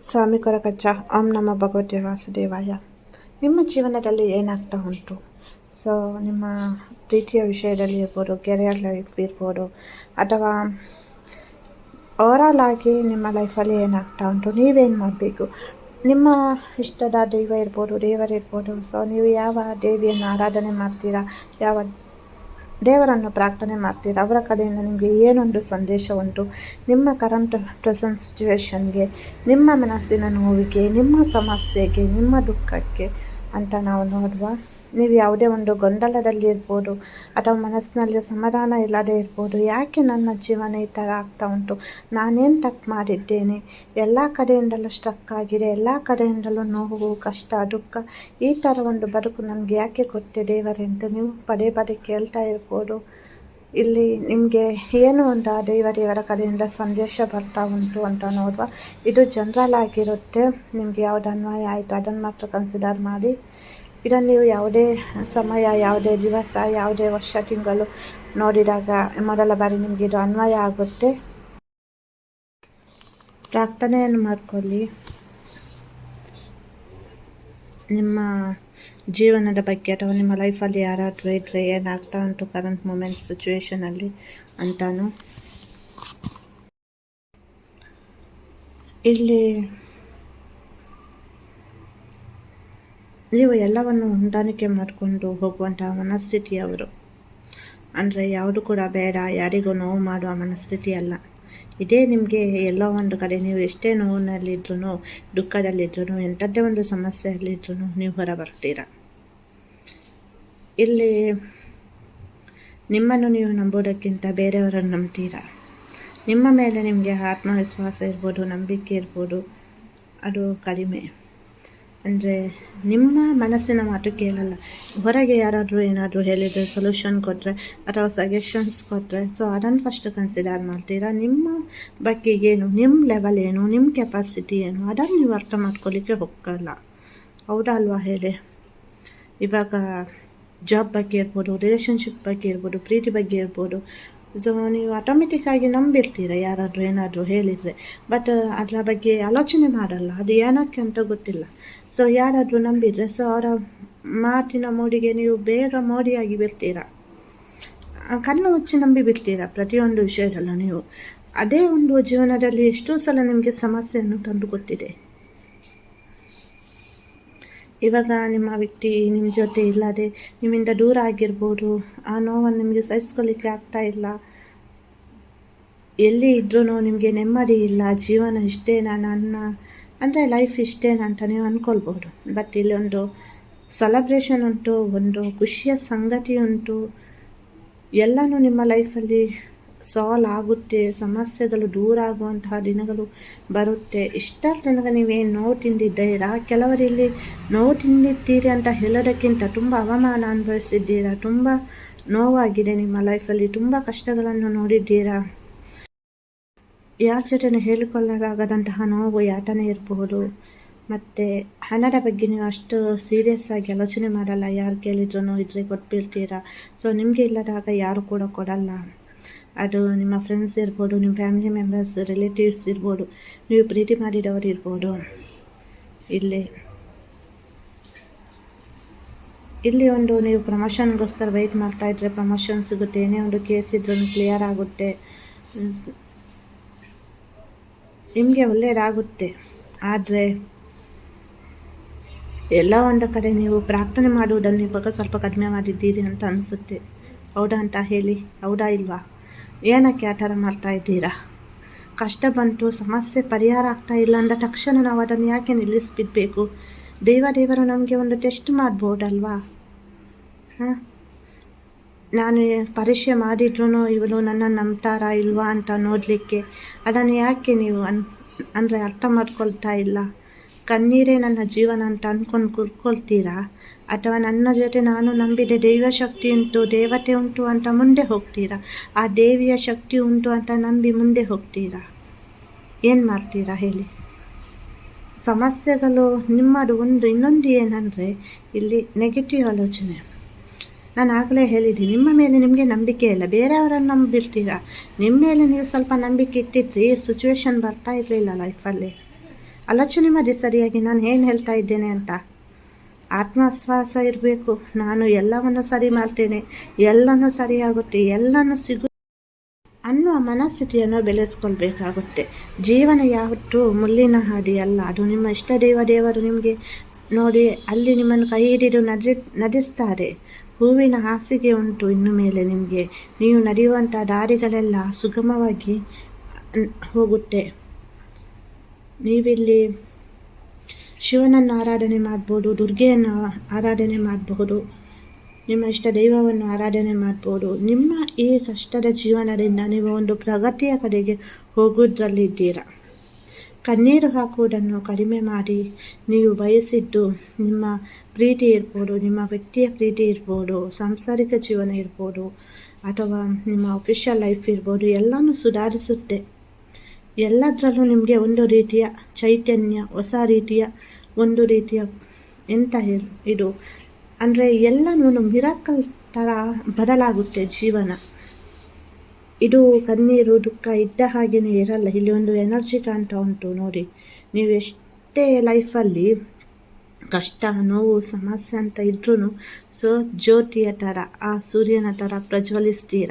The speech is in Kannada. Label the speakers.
Speaker 1: ಸ್ವಾಮಿ ಕೊರಕಚ್ಚ. ಓಂ ನಮ ಭಗವತಿ ವಾಸುದೇವಾಯ. ನಿಮ್ಮ ಜೀವನದಲ್ಲಿ ಏನಾಗ್ತಾ ಉಂಟು? ಸೊ ನಿಮ್ಮ ಪ್ರೀತಿಯ ವಿಷಯದಲ್ಲಿ ಇರ್ಬೋದು ಕೆರಿಯರ್ ಲೈಫ್ ಇರ್ಬೋದು, ಅಥವಾ ಓವರಾಲ್ ಆಗಿ ನಿಮ್ಮ ಲೈಫಲ್ಲಿ ಏನಾಗ್ತಾ ಉಂಟು? ನೀವೇನು ಮಾಡಬೇಕು? ನಿಮ್ಮ ಇಷ್ಟದ ದೈವ ಇರ್ಬೋದು, ದೇವರಿರ್ಬೋದು. ಸೊ ನೀವು ಯಾವ ದೇವಿಯನ್ನು ಆರಾಧನೆ ಮಾಡ್ತೀರಾ? ಯಾವ ದೇವರನ್ನು ಪ್ರಾರ್ಥನೆ ಮಾಡ್ತೀರ? ಅವರ ಕಡೆಯಿಂದ ನಿಮಗೆ ಏನೊಂದು ಸಂದೇಶ ಉಂಟು? ನಿಮ್ಮ ಕರೆಂಟ್ ಪ್ರೆಸೆಂಟ್ ಸಿಚುವೇಶನ್ಗೆ ನಿಮ್ಮ ಮನಸ್ಸಿನ ನೋವಿಗೆ, ನಿಮ್ಮ ಸಮಸ್ಯೆಗೆ, ನಿಮ್ಮ ದುಃಖಕ್ಕೆ ಅಂತ ನಾವು ನೋಡುವ. ನೀವು ಯಾವುದೇ ಒಂದು ಗೊಂದಲದಲ್ಲಿ ಇರ್ಬೋದು ಅಥವಾ ಮನಸ್ಸಿನಲ್ಲಿ ಸಮಾಧಾನ ಇಲ್ಲದೆ ಇರ್ಬೋದು, ಯಾಕೆ ನನ್ನ ಜೀವನ ಈ ಥರ ಆಗ್ತಾ ಉಂಟು? ನಾನೇನು ತಪ್ಪು ಮಾಡಿದ್ದೇನೆ? ಎಲ್ಲ ಕಡೆಯಿಂದಲೂ ಸ್ಟ್ರಕ್ ಆಗಿದೆ. ಎಲ್ಲ ಕಡೆಯಿಂದಲೂ ನೋವು, ಕಷ್ಟ, ದುಃಖ, ಈ ಥರ ಒಂದು ಬದುಕು ನನಗೆ ಯಾಕೆ ಗೊತ್ತಿದೆ ದೇವರೇ ಅಂತ ನೀವು ಪದೇ ಪದೇ ಕೇಳ್ತಾ ಇರ್ಬೋದು. ಇಲ್ಲಿ ನಿಮಗೆ ಏನು ಒಂದು ಆ ದೇವ ದೇವರ ಕಡೆಯಿಂದ ಸಂದೇಶ ಬರ್ತಾ ಉಂಟು ಅಂತ ನೋಡುವ? ಇದು ಜನರಲ್ ಆಗಿರುತ್ತೆ. ನಿಮಗೆ ಯಾವ್ದು ಅನ್ವಯ ಆಯಿತು? ಅದನ್ನು ಮಾತ್ರ ಕನ್ಸಿಡರ್ ಮಾಡಿ. ಇದನ್ನು ನೀವು ಯಾವುದೇ ಸಮಯ, ಯಾವುದೇ ದಿವಸ, ಯಾವುದೇ ವರ್ಷ, ತಿಂಗಳು ನೋಡಿದಾಗ ಮೊದಲ ಬಾರಿ ನಿಮಗೆ ಇದು ಅನ್ವಯ ಆಗುತ್ತೆ. ಪ್ರಾರ್ಥನೆಯನ್ನು ಮಾಡ್ಕೊಳ್ಳಿ. ನಿಮ್ಮ ಜೀವನದ ಬಗ್ಗೆ ಅಥವಾ ನಿಮ್ಮ ಲೈಫಲ್ಲಿ ಯಾರಾದರೂ ಇದ್ದರೆ ಏನಾಗ್ತಾ ಉಂಟು ಕರೆಂಟ್ ಮೂಮೆಂಟ್ ಸಿಚುವೇಶನಲ್ಲಿ ಅಂತಾನು? ಇಲ್ಲಿ ನೀವು ಎಲ್ಲವನ್ನು ಹೊಂದಾಣಿಕೆ ಮಾಡಿಕೊಂಡು ಹೋಗುವಂತಹ ಮನಸ್ಥಿತಿಯವರು. ಅಂದರೆ ಯಾವುದು ಕೂಡ ಬೇಡ, ಯಾರಿಗೂ ನೋವು ಮಾಡುವ ಮನಸ್ಥಿತಿ ಅಲ್ಲ. ಇದೇ ನಿಮಗೆ ಎಲ್ಲೋ ಒಂದು ಕಡೆ ನೀವು ಎಷ್ಟೇ ನೋವಿನಲ್ಲಿದ್ರೂ ದುಃಖದಲ್ಲಿದ್ರೂ ಎಂಥದ್ದೇ ಒಂದು ಸಮಸ್ಯೆಯಲ್ಲಿದ್ರೂ ನೀವು ಹೊರ ಬರ್ತೀರ ಇಲ್ಲಿ ನಿಮ್ಮನ್ನು ನೀವು ನಂಬೋದಕ್ಕಿಂತ ಬೇರೆಯವರನ್ನು ನಂಬ್ತೀರ? ನಿಮ್ಮ ಮೇಲೆ ನಿಮಗೆ ಆತ್ಮವಿಶ್ವಾಸ ಇರ್ಬೋದು, ನಂಬಿಕೆ ಇರ್ಬೋದು, ಅದು ಕಡಿಮೆ. ಅಂದರೆ ನಿಮ್ಮ ಮನಸ್ಸಿನ ಮಾತು ಕೇಳಲ್ಲ. ಹೊರಗೆ ಯಾರಾದರೂ ಏನಾದರೂ ಹೇಳಿದರೆ ಸೊಲ್ಯೂಷನ್ ಕೊಟ್ಟರೆ ಅಥವಾ ಸಜೆಷನ್ಸ್ ಕೊಟ್ಟರೆ ಸೊ ಅದನ್ನು ಫಸ್ಟ್ ಕನ್ಸಿಡರ್ ಮಾಡ್ತೀರಾ? ನಿಮ್ಮ ಬಗ್ಗೆ ಏನು ನಿಮ್ಮ ಲೆವೆಲ್ ಏನು ನಿಮ್ಮ ಕೆಪಾಸಿಟಿ ಏನು, ಅದನ್ನು ನೀವು ಅರ್ಥ ಮಾಡ್ಕೊಳ್ಳಿಕ್ಕೆ ಹೋಗಲ್ಲ. ಹೌದಾ ಅಲ್ವಾ ಹೇಳಿ? ಇವಾಗ ಜಾಬ್ ಬಗ್ಗೆ ಇರ್ಬೋದು ರಿಲೇಷನ್ಶಿಪ್ ಬಗ್ಗೆ ಇರ್ಬೋದು, ಪ್ರೀತಿ ಬಗ್ಗೆ ಇರ್ಬೋದು ಸೊ ನೀವು ಆಟೋಮೆಟಿಕ್ಕಾಗಿ ನಂಬಿರ್ತೀರ? ಯಾರಾದರೂ ಏನಾದರೂ ಹೇಳಿದರೆ. ಬಟ್ ಅದರ ಬಗ್ಗೆ ಆಲೋಚನೆ ಮಾಡಲ್ಲ. ಅದು ಏನಕ್ಕೆ ಅಂತ ಗೊತ್ತಿಲ್ಲ. ಸೊ ಯಾರಾದರೂ ನಂಬಿದರೆ ಸೊ ಅವರ ಮಾತಿನ ಮೋಡಿಗೆ ನೀವು ಬೇಗ ಮೋಡಿಯಾಗಿ ಬಿಡ್ತೀರ? ಕಣ್ಣು ಮುಚ್ಚಿ ನಂಬಿ ಬಿಡ್ತೀರ ಪ್ರತಿಯೊಂದು ವಿಷಯದಲ್ಲೂ ನೀವು? ಅದೇ ಒಂದು ಜೀವನದಲ್ಲಿ ಎಷ್ಟೋ ಸಲ ನಿಮಗೆ ಸಮಸ್ಯೆಯನ್ನು ತಂದು ಕೊಟ್ಟಿದೆ. ಇವಾಗ ನಿಮ್ಮ ವ್ಯಕ್ತಿ ನಿಮ್ಮ ಜೊತೆ ಇಲ್ಲದೆ ನಿಮ್ಮಿಂದ ದೂರ ಆಗಿರ್ಬೋದು, ಆ ನೋವನ್ನು ನಿಮಗೆ ಸಹಿಸ್ಕೊಳ್ಳಿಕ್ಕೆ ಆಗ್ತಾ ಇಲ್ಲ. ಎಲ್ಲಿ ಇದ್ರೂ ನಿಮಗೆ ನೆಮ್ಮದಿ ಇಲ್ಲ, ಜೀವನ ಇಷ್ಟೇನಾ ನನ್ನ? ಅಂದರೆ ಲೈಫ್ ಇಷ್ಟೇನಾ ಅಂತ ನೀವು ಅಂದ್ಕೊಳ್ಬೋದು ಬಟ್ ಇಲ್ಲೊಂದು ಸೆಲೆಬ್ರೇಷನ್ ಉಂಟು, ಒಂದು ಖುಷಿಯ ಸಂಗತಿ ಉಂಟು. ಎಲ್ಲನೂ ನಿಮ್ಮ ಲೈಫಲ್ಲಿ ಸಾಲ್ವ್ ಆಗುತ್ತೆ ಸಮಸ್ಯೆಗಳು ದೂರ ಆಗುವಂತಹ ದಿನಗಳು ಬರುತ್ತೆ. ಇಷ್ಟರ ತನಕ ನೀವೇನು ನೋವು ತಿಂದಿದ್ದೀರಾ ಕೆಲವರು ಇಲ್ಲಿ ನೋವು ತಿಂದಿದ್ದೀರಿ ಅಂತ ಹೇಳೋದಕ್ಕಿಂತ ತುಂಬ ಅವಮಾನ ಅನುಭವಿಸಿದ್ದೀರಾ? ತುಂಬ ನೋವಾಗಿದೆ ನಿಮ್ಮ ಲೈಫಲ್ಲಿ. ತುಂಬ ಕಷ್ಟಗಳನ್ನು ನೋಡಿದ್ದೀರಾ? ಯಾರ ಜೊತೆ ಹೇಳಿಕೊಳ್ಳಲಾಗದಂತಹ ನೋವು ಯಾತನೆ ಇರಬಹುದು ಮತ್ತು ಹಣದ ಬಗ್ಗೆ ನೀವು ಅಷ್ಟು ಸೀರಿಯಸ್ ಆಗಿ ಆಲೋಚನೆ ಮಾಡಲ್ಲ. ಯಾರು ಕೇಳಿದ್ರು ಇದ್ರೆ ಕೊಟ್ಬಿಡ್ತೀರಾ ಸೊ ನಿಮಗೆ ಇಲ್ಲದಾಗ ಯಾರು ಕೂಡ ಕೊಡಲ್ಲ. ಅದು ನಿಮ್ಮ ಫ್ರೆಂಡ್ಸ್ ಇರ್ಬೋದು, ನಿಮ್ಮ ಫ್ಯಾಮಿಲಿ ಮೆಂಬರ್ಸ್ ರಿಲೇಟಿವ್ಸ್ ಇರ್ಬೋದು, ನೀವು ಪ್ರೀತಿ ಮಾಡಿದವರು ಇರ್ಬೋದು. ಇಲ್ಲಿ ಇಲ್ಲಿ ಒಂದು ನೀವು ಪ್ರಮೋಷನ್ಗೋಸ್ಕರ ವೆಯ್ಟ್ ಮಾಡ್ತಾಯಿದ್ರೆ ಪ್ರಮೋಷನ್ ಸಿಗುತ್ತೆ. ಏನೇ ಒಂದು ಕೇಸ್ ಇದ್ರೂ ಕ್ಲಿಯರ್ ಆಗುತ್ತೆ. ನಿಮಗೆ ಒಳ್ಳೆಯದಾಗುತ್ತೆ ಆದರೆ, ಎಲ್ಲ ಒಂದು ಕಡೆ ನೀವು ಪ್ರಾರ್ಥನೆ ಮಾಡುವುದನ್ನು ಇವಾಗ ಸ್ವಲ್ಪ ಕಡಿಮೆ ಮಾಡಿದ್ದೀರಿ ಅಂತ ಅನಿಸುತ್ತೆ. ಹೌದಾ ಅಂತ ಹೇಳಿ, ಹೌದಾ ಇಲ್ವಾ? ಏನಕ್ಕೆ ಆ ಥರ ಮಾಡ್ತಾ ಇದ್ದೀರಾ? ಕಷ್ಟ ಬಂತು, ಸಮಸ್ಯೆ ಪರಿಹಾರ ಆಗ್ತಾ ಇಲ್ಲ ಅಂದ ತಕ್ಷಣ ನಾವು ಅದನ್ನು ಯಾಕೆ ನಿಲ್ಲಿಸ್ಬಿಡ್ಬೇಕು? ದೇವ ದೇವರು ನಮಗೆ ಒಂದು ಟೆಸ್ಟ್ ಮಾಡ್ಬೋದಲ್ವಾ? ಹಾಂ? ನಾನು ಪರೀಕ್ಷೆ ಮಾಡಿದ್ರು ಇವಳು ನನ್ನ ನಂಬ್ತಾರಾ ಇಲ್ವಾ ಅಂತ ನೋಡಲಿಕ್ಕೆ ಅದನ್ನು ಯಾಕೆ ನೀವು ಅನ್, ಅಂದರೆ ಅರ್ಥ ಮಾಡ್ಕೊಳ್ತಾ ಇಲ್ಲ? ಕಣ್ಣೀರೇ ನನ್ನ ಜೀವನ ಅಂತ ಅಂದ್ಕೊಂಡು ಕುರ್ಕೊಳ್ತೀರಾ ಅಥವಾ ನನ್ನ ಜೊತೆ ನಾನು ನಂಬಿದೆ ದೈವ ಶಕ್ತಿ ಉಂಟು, ದೇವತೆ ಉಂಟು ಅಂತ ಮುಂದೆ ಹೋಗ್ತೀರಾ? ಆ ದೇವಿಯ ಶಕ್ತಿ ಉಂಟು ಅಂತ ನಂಬಿ ಮುಂದೆ ಹೋಗ್ತೀರಾ? ಏನು ಮಾಡ್ತೀರಾ ಹೇಳಿ? ಸಮಸ್ಯೆಗಳು ನಿಮ್ಮದು ಒಂದು, ಇನ್ನೊಂದು ಏನಂದರೆ ಇಲ್ಲಿ ನೆಗೆಟಿವ್ ಆಲೋಚನೆ. ನಾನು ಆಗಲೇ ಹೇಳಿದ್ದೀನಿ, ನಿಮ್ಮ ಮೇಲೆ ನಿಮಗೆ ನಂಬಿಕೆ ಇಲ್ಲ, ಬೇರೆಯವರನ್ನು ನಂಬಿರ್ತೀರಾ? ನಿಮ್ಮ ಮೇಲೆ ನೀವು ಸ್ವಲ್ಪ ನಂಬಿಕೆ ಇಟ್ಟಿದ್ರಿ ಸಿಚುವೇಶನ್ ಬರ್ತಾ ಇರಲಿಲ್ಲ ಲೈಫಲ್ಲಿ ಆಲೋಚನೆ ಮಾಡಿ ಸರಿಯಾಗಿ, ನಾನು ಏನು ಹೇಳ್ತಾ ಇದ್ದೇನೆ ಅಂತ? ಆತ್ಮವಿಶ್ವಾಸ ಇರಬೇಕು. ನಾನು ಎಲ್ಲವನ್ನು ಸರಿ ಮಾಡ್ತೇನೆ. ಎಲ್ಲನೂ ಸರಿಯಾಗುತ್ತೆ ಎಲ್ಲನೂ ಸಿಗು ಅನ್ನುವ ಮನಸ್ಥಿತಿಯನ್ನು ಬೆಳೆಸ್ಕೊಳ್ಬೇಕಾಗುತ್ತೆ. ಜೀವನ ಯಾವತ್ತೂ ಮುಳ್ಳಿನ ಹಾದಿ ಅಲ್ಲ. ಅದು ನಿಮ್ಮ ಇಷ್ಟ ದೇವ ದೇವರು ನಿಮಗೆ ನೋಡಿ ಅಲ್ಲಿ ನಿಮ್ಮನ್ನು ಕೈ ಹಿಡಿದು ನದಿ ನಡೆಸ್ತಾರೆ ಹೂವಿನ ಹಾಸಿಗೆ ಉಂಟು ಇನ್ನು ಮೇಲೆ ನಿಮಗೆ. ನೀವು ನಡೆಯುವಂಥ ದಾರಿಗಳೆಲ್ಲ ಸುಗಮವಾಗಿ ಹೋಗುತ್ತೆ. ನೀವಿಲ್ಲಿ ಶಿವನನ್ನು ಆರಾಧನೆ ಮಾಡ್ಬೋದು, ದುರ್ಗೆಯನ್ನು ಆರಾಧನೆ ಮಾಡಬಹುದು ನಿಮ್ಮ ಇಷ್ಟ ದೈವವನ್ನು ಆರಾಧನೆ ಮಾಡ್ಬೋದು. ನಿಮ್ಮ ಈ ಕಷ್ಟದ ಜೀವನದಿಂದ ನೀವು ಒಂದು ಪ್ರಗತಿಯ ಕಡೆಗೆ ಹೋಗೋದ್ರಲ್ಲಿದ್ದೀರಾ? ಕಣ್ಣೀರು ಹಾಕುವುದನ್ನು ಕಡಿಮೆ ಮಾಡಿ, ನೀವು ಬಯಸಿದ್ದು ನಿಮ್ಮ ಪ್ರೀತಿ ಇರ್ಬೋದು, ನಿಮ್ಮ ವ್ಯಕ್ತಿಯ ಪ್ರೀತಿ ಇರ್ಬೋದು, ಸಾಂಸಾರಿಕ ಜೀವನ ಇರ್ಬೋದು, ಅಥವಾ ನಿಮ್ಮ ಅಫಿಷಿಯಲ್ ಲೈಫ್ ಇರ್ಬೋದು, ಎಲ್ಲನೂ ಸುಧಾರಿಸುತ್ತೆ. ಎಲ್ಲದರಲ್ಲೂ ನಿಮಗೆ ಒಂದು ರೀತಿಯ ಚೈತನ್ಯ, ಹೊಸ ರೀತಿಯ ಒಂದು ರೀತಿಯ ಎಂತ ಹೇಳಿ, ಇದು. ಅಂದರೆ ಎಲ್ಲನೂ ಮಿರಾಕಲ್ ಥರ ಬದಲಾಗುತ್ತೆ ಜೀವನ. ಇದು ಕಣ್ಣೀರು, ದುಃಖ ಇದ್ದ ಹಾಗೆಯೇ ಇರಲ್ಲ. ಇಲ್ಲಿ ಒಂದು ಎನರ್ಜಿ ಕಾಣ್ತಾ ಉಂಟು ನೋಡಿ. ನೀವು ಎಷ್ಟೇ ಲೈಫಲ್ಲಿ ಕಷ್ಟ, ನೋವು, ಸಮಸ್ಯೆ ಅಂತ ಇದ್ರೂ ಸೊ ಜ್ಯೋತಿಯ ಥರ ಆ ಸೂರ್ಯನ ಥರ ಪ್ರಜ್ವಲಿಸ್ತೀರ?